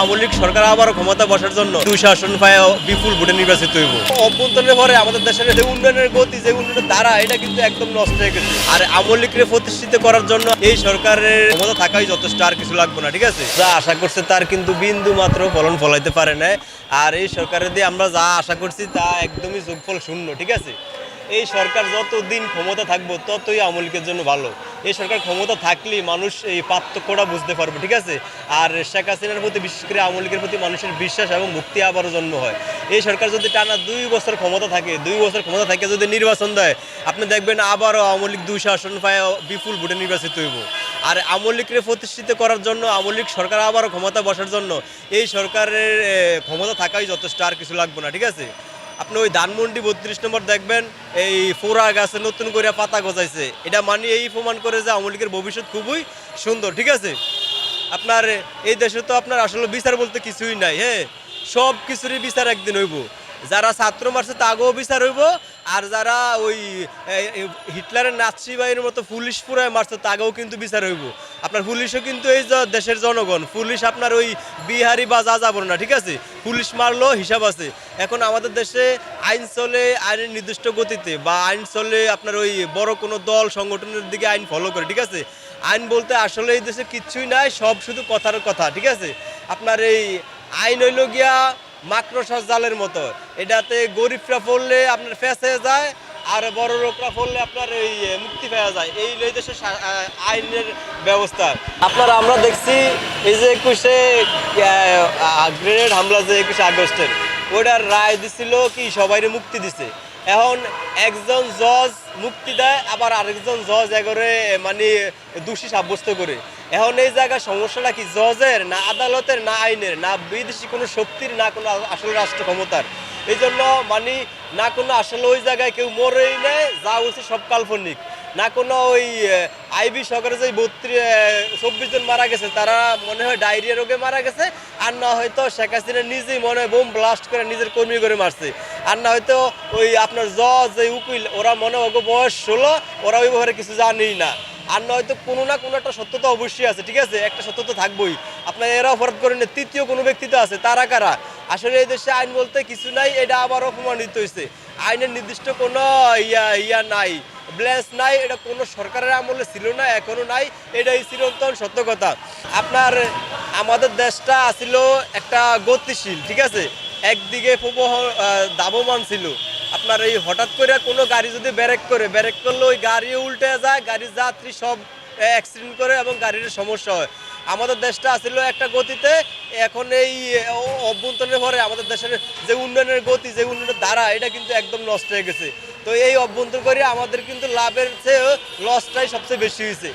আওয়ামী লীগ সরকার আবারও ক্ষমতা বসার জন্য দুইশো আসন পায় বিপুল ভোটে নির্বাচিত হইব। অভ্যন্তরের পরে আমাদের দেশের যে উন্নয়নের গতি, যে উন্নয়নের ধারা এটা কিন্তু একদম নষ্ট হয়ে গেছে। আর আওয়ামী লীগকে প্রতিষ্ঠিত করার জন্য এই সরকারের ক্ষমতা থাকাই যথেষ্ট, আর কিছু লাগবে না, ঠিক আছে? যা আশা করছে তার কিন্তু বিন্দু মাত্র ফলন ফলাইতে পারে না আর এই সরকারের দিয়ে আমরা যা আশা করছি তা একদমই যোগফল শূন্য, ঠিক আছে? এই সরকার যতদিন ক্ষমতা থাকব, ততই আওয়ামী লীগের জন্য ভালো। এই সরকার ক্ষমতা থাকলেই মানুষ এই পার্থক্যটা বুঝতে পারবে, ঠিক আছে? আর শেখ হাসিনার প্রতি বিশেষ করে আওয়ামী লীগের প্রতি মানুষের বিশ্বাস এবং মুক্তি আবারও জন্ম হয়। এই সরকার যদি টানা দুই বছর ক্ষমতা থাকে, দুই বছর ক্ষমতা থাকে যদি নির্বাচন দেয়, আপনি দেখবেন আবারও আওয়ামী লীগ দুইশো আসন পায় বিপুল ভোটে নির্বাচিত হইব। আর লীগকে প্রতিষ্ঠিত করার জন্য আওয়ামী লীগ সরকার আবারও ক্ষমতা বসার জন্য, এই সরকারের ক্ষমতা থাকাই যথেষ্ট, আর কিছু লাগবে না, ঠিক আছে? আপনি ওই ধানমন্ডি বত্রিশ নম্বর দেখবেন, এই ফোরা গাছে নতুন করে পাতা গজাইছে। এটা মানে এই প্রমাণ করে যে আওয়ামী লীগের ভবিষ্যৎ খুবই সুন্দর, ঠিক আছে? আপনার, এই দেশে তো আপনার আসলে বিচার বলতে কিছুই নাই হ্যাঁ? সব কিছুরই বিচার একদিন হইব। যারা ছাত্র মারছে তাগেও বিচার হইব, আর যারা ওই হিটলারের নাৎসি বাহিনীর মতো পুলিশ পুরায় মারছে তাগেও কিন্তু বিচার হইব। আপনার পুলিশও কিন্তু এই দেশের জনগণ, পুলিশ আপনার ওই বিহারি বা যা যাব না, ঠিক আছে? পুলিশ মারলো, হিসাব আছে। এখন আমাদের দেশে আইন চলে আইনের নির্দিষ্ট গতিতে, বা আইন চলে আপনার ওই বড় কোনো দল সংগঠনের দিকে আইন ফলো করে, ঠিক আছে? আইন বলতে আসলে এই দেশে কিচ্ছুই নাই, সব শুধু কথার কথা, ঠিক আছে? আপনার এই আইন হইল গিয়া মাকড়সার জালের মতো। এটাতে গরিবরা পড়লে আপনার ফেসে যায়, আর বড় লোকরা পড়লে আপনার এই মুক্তি পাওয়া যায়। এই দেশের আইনের ব্যবস্থা। আপনার, আমরা দেখছি এই যে একুশে গ্রেনেড হামলা যে একুশে আগস্টের, ওটার রায় দিছিল কি, সবাইরে মুক্তি দিছে। এখন একজন জজ মুক্তি দেয়, আবার আরেকজন জজ এগরে মানে দোষী সাব্যস্ত করে। এখন এই জায়গায় সমস্যাটা কি, জজের না আদালতের, না আইনের, না বিদেশি কোনো শক্তির, না কোনো আসলে রাষ্ট্র ক্ষমতার? এই জন্য মানে না কোনো আসলে ওই জায়গায় কেউ মরেই নেয়, যা হচ্ছে সব কাল্পনিক। না কোনো ওই আইবি সরকারে যে বত্রিশ চব্বিশ জন মারা গেছে, তারা মনে হয় ডায়রিয়া রোগে মারা গেছে, আর না হয়তো শেখ হাসিনা নিজেই মনে হয় বোম ব্লাস্ট করে নিজের কর্মী করে মারছে। আর না হয়তো ওই আপনার জজ, যে উকিল, ওরা মনে হয় বয়স ষোলো, ওরা ওই ব্যাপারে কিছু জানেই না। আর নয়তো কোনো না কোনো একটা সত্যতা অবশ্যই আছে, ঠিক আছে? একটা সত্য তো থাকবোই। আপনার এরা অপরাধ করেন তৃতীয় কোনো ব্যক্তি তো আছে, তারা কারা? আসলে এই দেশে আইন বলতে কিছু নাই, এটা আবার অপমানিত হয়েছে আইনের নির্দিষ্ট কোনো ইয়া ইয়া নাই ব্লেন্স নাই, এটা কোনো সরকারের আমলে ছিল না এখনও নাই, এটাই চিরন্তন সত্য কথা। আপনার, আমাদের দেশটা ছিল একটা গতিশীল, ঠিক আছে? একদিকে প্রবহ দাবমান ছিল আপনার এই হঠাৎ করে কোনো গাড়ি যদি ব্যারেক করে ব্যারেক করলে ওই গাড়িও উল্টে যায়, গাড়ির যাত্রী সব অ্যাক্সিডেন্ট করে এবং গাড়ির সমস্যা হয়। আমাদের দেশটা ছিল একটা গতিতে, এখন এই অভ্যন্তরের পরে আমাদের দেশের যে উন্নয়নের গতি, যে উন্নয়নের ধারা, এটা কিন্তু একদম নষ্ট হয়ে গেছে। তো এই অভ্যন্তর করে আমাদের কিন্তু লাভের চেয়ে লসটাই সবচেয়ে বেশি হয়েছে।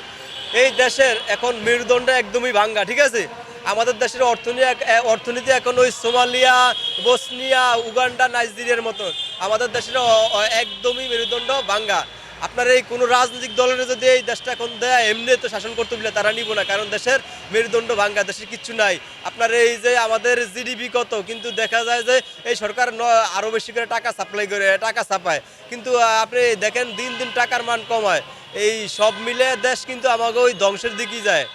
এই দেশের এখন মেরুদণ্ড একদমই ভাঙ্গা, ঠিক আছে? আমাদের দেশের অর্থনীতি অর্থনীতি এখন ওই সোমালিয়া, বসনিয়া, উগান্ডা, নাইজেরিয়ার মতো। আমাদের দেশের একদমই মেরুদণ্ড ভাঙ্গা। আপনার এই কোনো রাজনৈতিক দলের যদি এই দেশটা এখন দেয়, এমনি তো শাসন করতে বলে তারা নিব না, কারণ দেশের মেরুদণ্ড ভাঙ্গা, দেশের কিচ্ছু নাই। আপনার এই যে আমাদের জিডিপি কত, কিন্তু দেখা যায় যে এই সরকার ন- আরও বেশি করে টাকা সাপ্লাই করে, টাকা ছাপায়। কিন্তু আপনি দেখেন দিন দিন টাকার মান কমায়। এই সব মিলে দেশ কিন্তু আমাকে ওই ধ্বংসের দিকেই যায়।